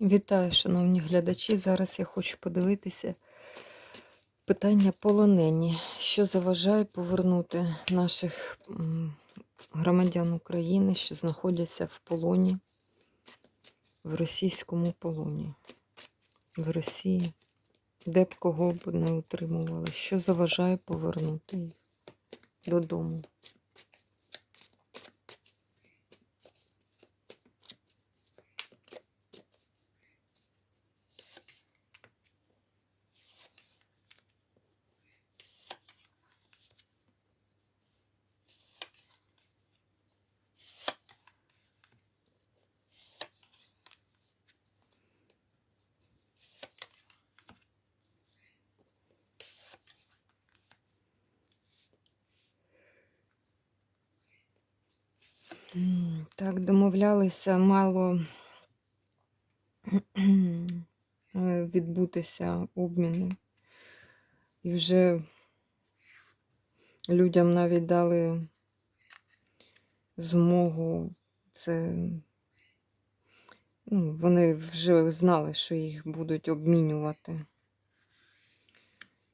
Вітаю, шановні глядачі. Зараз я хочу подивитися питання полонені, що заважає повернути наших громадян України, що знаходяться в полоні, в російському полоні, в Росії, де б кого б не утримували, що заважає повернути їх додому. Так, домовлялися мало е, відбутися обміни. І вже людям навіть дали змогу це. Ну, вони вже знали, що їх будуть обмінювати.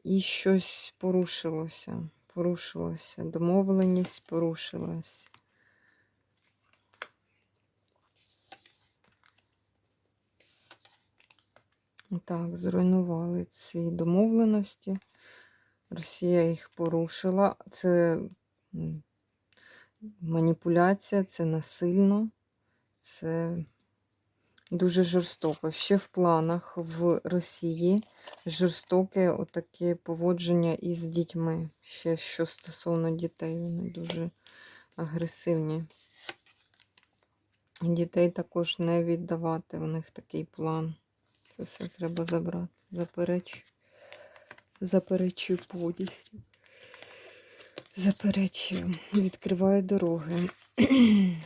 І щось порушилося. Порушилося. Домовленість порушилась. Так, зруйнували ці домовленості. Росія їх порушила. Це маніпуляція, це насильно, це дуже жорстоко. Ще в планах в Росії жорстоке отаке поводження із дітьми. Ще що стосовно дітей, вони дуже агресивні. Дітей також не віддавати. У них такий план. Це все треба забрати. Заперечую. Заперечую повністю. Заперечую. Відкриваю дороги.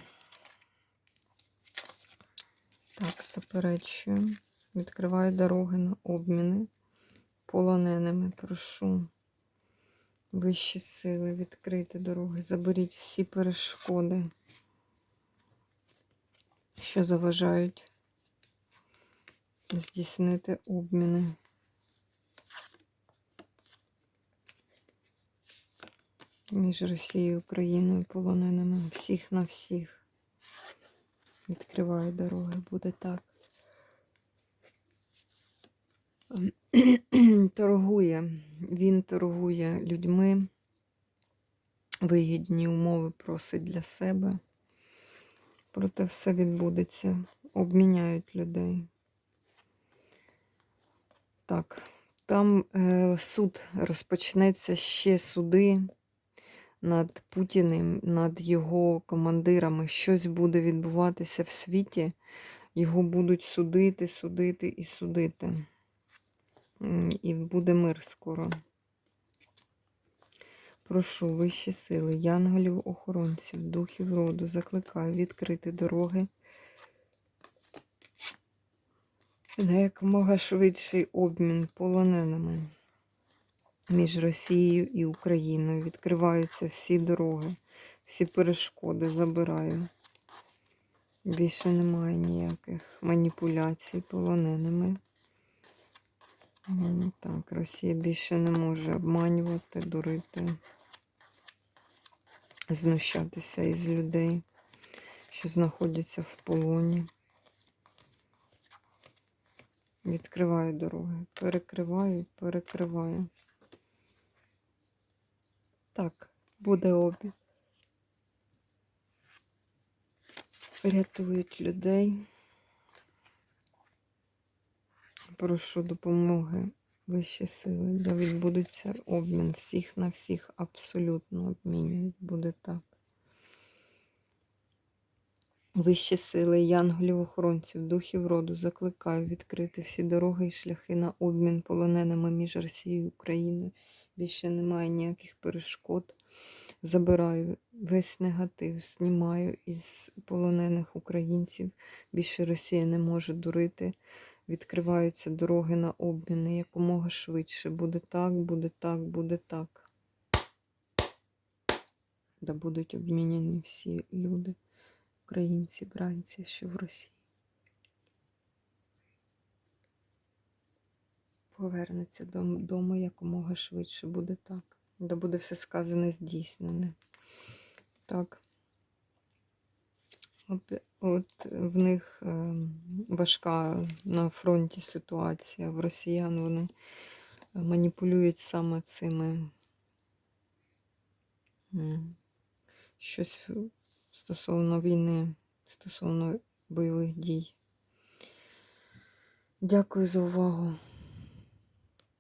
Так, заперечую. Відкриваю дороги на обміни полоненими. Прошу. Вищі сили, відкрити дороги. Заберіть всі перешкоди, що заважають здійснити обміни. Між Росією і Україною полоненими. Всіх на всіх. Відкриває дороги, буде так. Торгує. Він торгує людьми. Вигідні умови просить для себе. Проте все відбудеться. Обміняють людей. Так, там е, суд розпочнеться ще суди над Путіним, над його командирами. Щось буде відбуватися в світі. Його будуть судити, судити і судити. І буде мир скоро. Прошу вищі сили, янголів, охоронців, духів роду, закликаю відкрити дороги. На якомога швидший обмін полоненими між Росією і Україною. Відкриваються всі дороги, всі перешкоди забираю. Більше немає ніяких маніпуляцій полоненими. Так, Росія більше не може обманювати, дурити, знущатися із людей, що знаходяться в полоні. Відкриваю дороги, перекриваю, перекриваю. Так, буде обід. Рятують людей. Прошу допомоги вищі сили, де відбудеться обмін всіх на всіх абсолютно обмінюють. Буде так. Вищі сили, янголів, охоронців, духів роду закликаю відкрити всі дороги і шляхи на обмін полоненими між Росією і Україною. Більше немає ніяких перешкод. Забираю весь негатив, знімаю із полонених українців. Більше Росія не може дурити. Відкриваються дороги на обміни якомога швидше. Буде так, буде так, буде так. Де будуть обміняні всі люди, українці, бранці, що в Росії. повернеться додому якомога швидше. Буде так. Де буде все сказане здійснене. Так. От в них ем, важка на фронті ситуація. В росіян вони маніпулюють саме цими щось стосовно війни, стосовно бойових дій. Дякую за увагу.